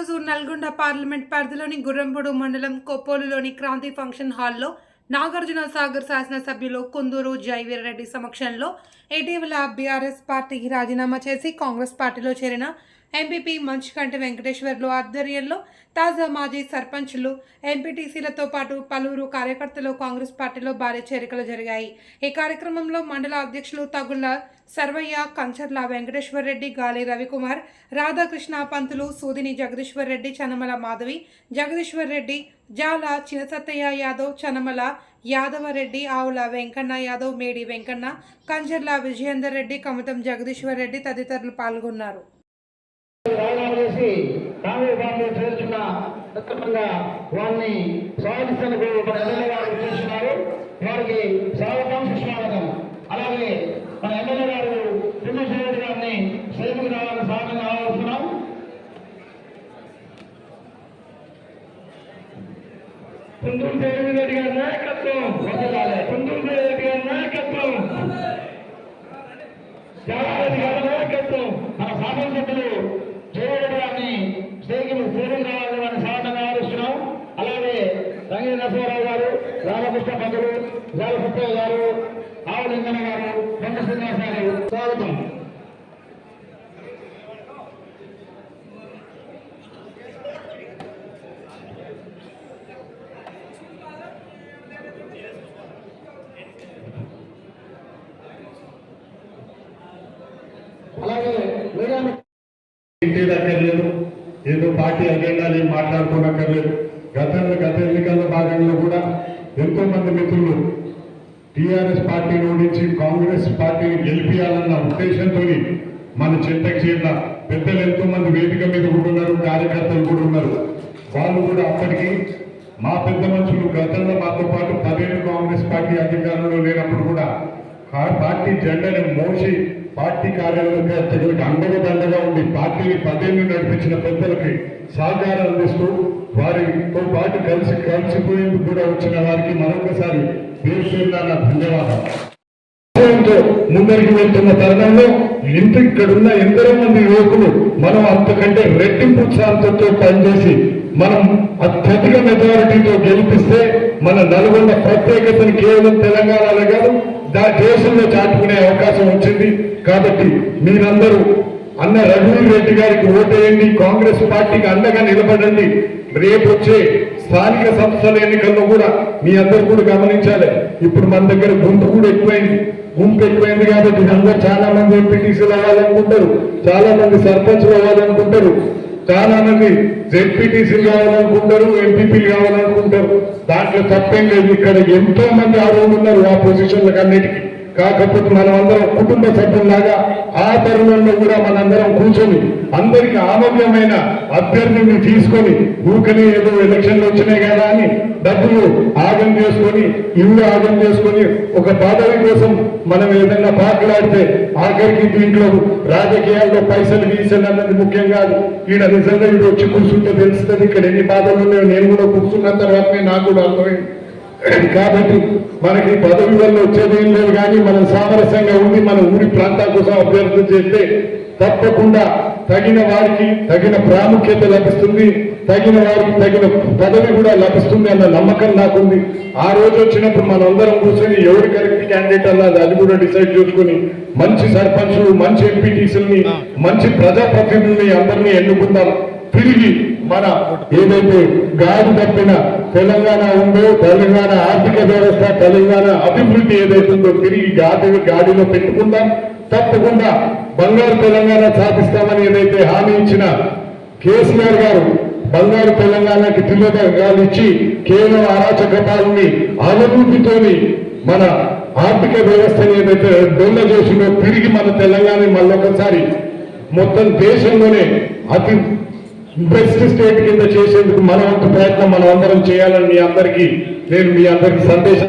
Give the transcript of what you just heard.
ఈరోజు నల్గొండ పార్లమెంట్ పరిధిలోని గుర్రంపొడు మండలం కొప్పోలులోని క్రాంతి ఫంక్షన్ హాల్లో నాగార్జున సాగర్ శాసనసభ్యులు కుందూరు జైవీర్రెడ్డి సమక్షంలో ఇటీవల బీఆర్ఎస్ పార్టీకి రాజీనామా చేసి కాంగ్రెస్ పార్టీలో చేరిన ఎంపీపీ మంచుకంటి వెంకటేశ్వర్లు ఆధ్వర్యంలో తాజా మాజీ సర్పంచ్లు ఎంపీటీసీలతో పాటు పలువురు కార్యకర్తలు కాంగ్రెస్ పార్టీలో భారీ చేరికలు జరిగాయి. ఈ కార్యక్రమంలో మండల అధ్యక్షులు తగుళ్ళ సర్వయ్య కంచర్ల వెంకటేశ్వర రెడ్డి గాలి రవికుమార్ రాధాకృష్ణ పంతులు సూదిని జగదీశ్వర్ రెడ్డి చనమల మాధవి జగదీశ్వర్ రెడ్డి జాల చినసత్తయ్య యాదవ్ చనమల యాదవరెడ్డి ఆవుల వెంకన్న యాదవ్ మేడి వెంకన్న కంచర్ల విజయేందర్ రెడ్డి కమతం జగదీశ్వర్ రెడ్డి తదితరులు పాల్గొన్నారు. రాజీనామా చేసి కాంగ్రెస్ పార్టీలో చేస్తున్న సందర్భంగా వారిని స్వాగతించేందుకు మన ఎమ్మెల్యే గారు చేస్తున్నారు. వారికి స్వాగతం. సుస్వాగతం అలాగే మన ఎమ్మెల్యే గారు చంద్రశేఖర్ రెడ్డి గారిని స్టేజ్కి రావాలని స్వాగతం ఆహ్వానిస్తున్నాం. కుందూరు జగన్ రెడ్డి గారి నాయకత్వం. వదలాలి కుందూరు జగన్ రెడ్డి గారి నాయకత్వం జాగ్రత్త గారి నాయకత్వం మన శాసనసభ్యులు జయరెడ్డి గారిని స్టేజ్కి పూర్వం కావాలని మనం స్వాగతంగా ఆలోచిస్తున్నాం అలాగే రంగీ నరసింహారావు గారు రామకృష్ణ పంతులు జాలసత్య గారు ఆవులింగన్న గారు కొండ శ్రీనివాస గారు స్వాగతం. అలాగే మీడియా ఇంటిదక్కర్లేదు ఏదో పార్టీ అజెండాలు ఏం మాట్లాడుకోనక్కర్లేదు. గతంలో గత ఎన్నికల భాగంలో కూడా ఎంతో మంది మిత్రులు టీఆర్ఎస్ పార్టీని ఓడించి కాంగ్రెస్ పార్టీని గెలిపించాలన్న ఉద్దేశంతో మన చెట్టకి చేత పెద్దలు ఎంతో మంది వేదిక మీద కూడా ఉన్నారు కార్యకర్తలు కూడా ఉన్నారు. వాళ్ళు కూడా అప్పటికి మా పెద్ద మనుషులు గతంలో మాతో పాటు పదేళ్ళు కాంగ్రెస్ పార్టీ అధికారంలో లేనప్పుడు కూడా ఆ పార్టీ జెండాని మోసి పార్టీ కార్యాలయాలకు అండగా దండగా ఉండి పార్టీని పదేళ్ళు నడిపించిన పెద్దలకి సహకారం అందిస్తూ వారితో పాటు కలిసి కలిసిపోయేందుకు కూడా వచ్చిన వారికి మరొకసారి పేరు పేరున ధన్యవాదాలు. ముందరికి వెళ్తున్న తరుణంలో ఇంత ఇక్కడున్న ఎందరో మంది యువకులు మనం అంతకంటే రెట్టింపు ఉత్సాహంతో పనిచేసి మనం అత్యధిక మెజారిటీతో గెలిపిస్తే మన నల్గొండ ప్రత్యేకతను కేవలం తెలంగాణలో కాదు దేశంలో చాటుకునే అవకాశం వచ్చింది. కాబట్టి మీరందరూ అన్న రఘువీర్ రెడ్డి గారికి ఓటేయండి కాంగ్రెస్ పార్టీకి అండగా నిలబడండి. రేపు వచ్చే స్థానిక సంస్థల ఎన్నికల్లో కూడా మీ అందరు కూడా గమనించాలి. ఇప్పుడు మన దగ్గర గుంపు కూడా ఎక్కువైంది. గుంపు ఎక్కువైంది కాబట్టి అందరు చాలా మంది ఎంపీటీసీలు అవ్వాలనుకుంటారు చాలా మంది సర్పంచ్లు అవ్వాలనుకుంటారు. చాలా మంది జెడ్పీటీసీలు కావాలనుకుంటారు ఎంపీపీలు కావాలనుకుంటారు. దాంట్లో తప్పేం లేదు. ఇక్కడ ఎంతో మంది ఆరోగ్యం ఉన్నారు ఆ పొజిషన్లకు అన్నిటికీ కాకపోతే మనం అందరం కుటుంబ సభ్యుల్లాగా ఆ తరుణంలో కూడా మనందరం కూర్చొని అందరికి ఆరోగ్యమైన అభ్యర్థిని తీసుకొని ఊకని ఏదో ఎలక్షన్లు వచ్చినాయి కదా అని డబ్బులు ఆగం చేసుకొని ఇల్లు ఆగం చేసుకొని ఒక పదవి కోసం మనం ఏదైనా పాకులాడితే ఆఖరికి దీంట్లో రాజకీయాల్లో పైసలు గీసలు అన్నది ముఖ్యం కాదు. ఈడ నిజంగా ఈడు వచ్చి కూర్చుంటే తెలుస్తుంది ఇక్కడ ఎన్ని బాధలు ఉన్నాయో. నేను కూడా కూర్చున్న తర్వాతనే నాకు కూడా అర్థమైంది. కాబట్టి మనకి పదవి వల్ల వచ్చేది ఏం లేదు కానీ మనం సామరస్యంగా ఉండి మన ఊరి ప్రాంతాల కోసం అభ్యర్థన చేస్తే తప్పకుండా తగిన వారికి తగిన ప్రాముఖ్యత లభిస్తుంది. తగిన వారికి తగిన పదవి కూడా లభిస్తుంది అన్న నమ్మకం నాకుంది. ఆ రోజు వచ్చినప్పుడు మనం అందరం కూర్చొని ఎవరు కరెక్ట్ క్యాండిడేట్ అన్నది అది కూడా డిసైడ్ చేసుకుని మంచి సర్పంచులు మంచి ఎంపీటీసీలని మంచి ప్రజాప్రతినిధుల్ని అందరినీ ఎన్నుకుందాం. తిరిగి మన ఏదైతే గాడి తప్పిన తెలంగాణ ఉందో తెలంగాణ ఆర్థిక వ్యవస్థ తెలంగాణ అభివృద్ధి ఏదైతుందో తిరిగి గాడి గాడిలో పెట్టుకుందాం. తప్పకుండా బంగారు తెలంగాణ సాధిస్తామని ఏదైతే హామీ ఇచ్చిన కేసీఆర్ గారు బంగారు తెలంగాణకి తిలోదకాలు ఇచ్చి కేవలం అరాచకతాలని అభివృద్ధితోని మన ఆర్థిక వ్యవస్థని ఏదైతే దొంగ చేసిందో తిరిగి మన తెలంగాణ మళ్ళొకసారి మొత్తం దేశంలోనే అతి బెస్ట్ స్టేట్ కింద చేసేందుకు మన వంతు ప్రయత్నం మనం అందరం చేయాలని మీ అందరికీ నేను మీ అందరికి సందేశం